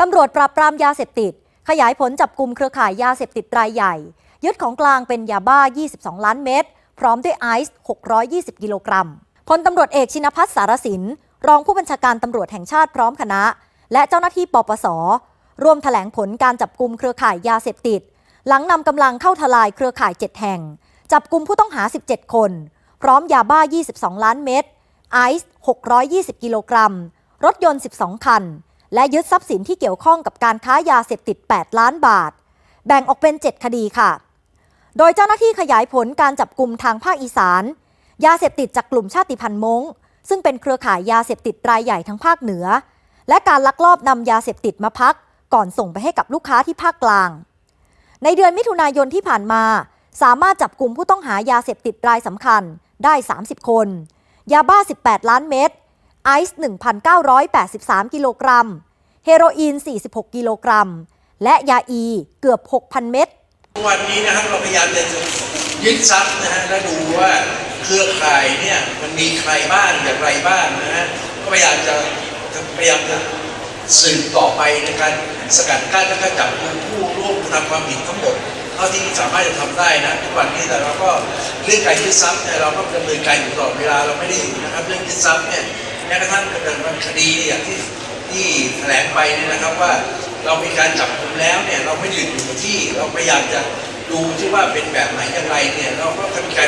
ตำรวจปราบปรามยาเสพติด ขยายผลจับกลุ่มเครือข่ายยาเสพติดรายใหญ่ ยึดของกลางเป็นยาบ้า 22 ล้านเม็ดพร้อมด้วยไอซ์ 620 กิโลกรัมพลตำรวจเอกชินพัฒน์สารสิน รองผู้บัญชาการตำรวจแห่งชาติพร้อมคณะ และเจ้าหน้าที่ปปส ร่วมแถลงผลการจับกลุ่มเครือข่ายยาเสพติด หลังนำกำลังเข้าทลายเครือข่าย 7 แห่ง จับกลุ่มผู้ต้องหา 17 คน พร้อมยาบ้า 22 ล้านเม็ดไอซ์ 620 กิโลกรัม รถยนต์ 12 คัน และยึดทรัพย์สินที่เกี่ยวข้องกับการค้ายาเสพติด 8 ล้านบาท แบ่งออกเป็น 7 คดีค่ะ โดยเจ้าหน้าที่ขยายผลการจับกลุ่มทางภาคอีสาน ยาเสพติดจากกลุ่มชาติพันธุ์มงซึ่งเป็นเครือข่ายยาเสพติดรายใหญ่ทั้งภาคเหนือ และการลักลอบนำยาเสพติดมาพัก ก่อนส่งไปให้กับลูกค้าที่ภาคกลาง ในเดือนมิถุนายนที่ผ่านมา สามารถจับกลุ่มผู้ต้องหายาเสพติดรายสำคัญได้ 30 คน ยาบ้า 18 ล้านเม็ด ไอซ์ 1,983 กิโลกรัม เฮโรอีน 46 กิโลกรัม และยาอีเกือบ 6,000 เม็ด วันนี้นะครับเราพยายามจะยึดทรัพย์นะฮะและดูว่าเครือข่ายเนี่ยมันมีใครบ้างอย่างไรบ้างนะฮะก็พยายามจะพยายามจะสืบต่อไปในการสกัดกั้นและก็จับกลุ่มผู้ร่วมกระทำความผิดทั้งหมดเท่าที่สามารถจะทำได้นะทุกวันนี้แต่เราก็เรื่องการยึดทรัพย์เนี่ยเราก็ดำเนินการอยู่ตลอดเวลาเราไม่ได้หยุดนะครับเรื่องยึดทรัพย์เนี่ย แม้กระทั่งดำเนินคดีอย่างที่ที่แถลงไปเนี่ยนะครับว่าเรามีการจับกลุ่มแล้วเนี่ยเราไม่หยุดอยู่ที่เราพยายามจะดูที่ว่าเป็นแบบไหนอย่างไรเนี่ยเราก็จะมีการ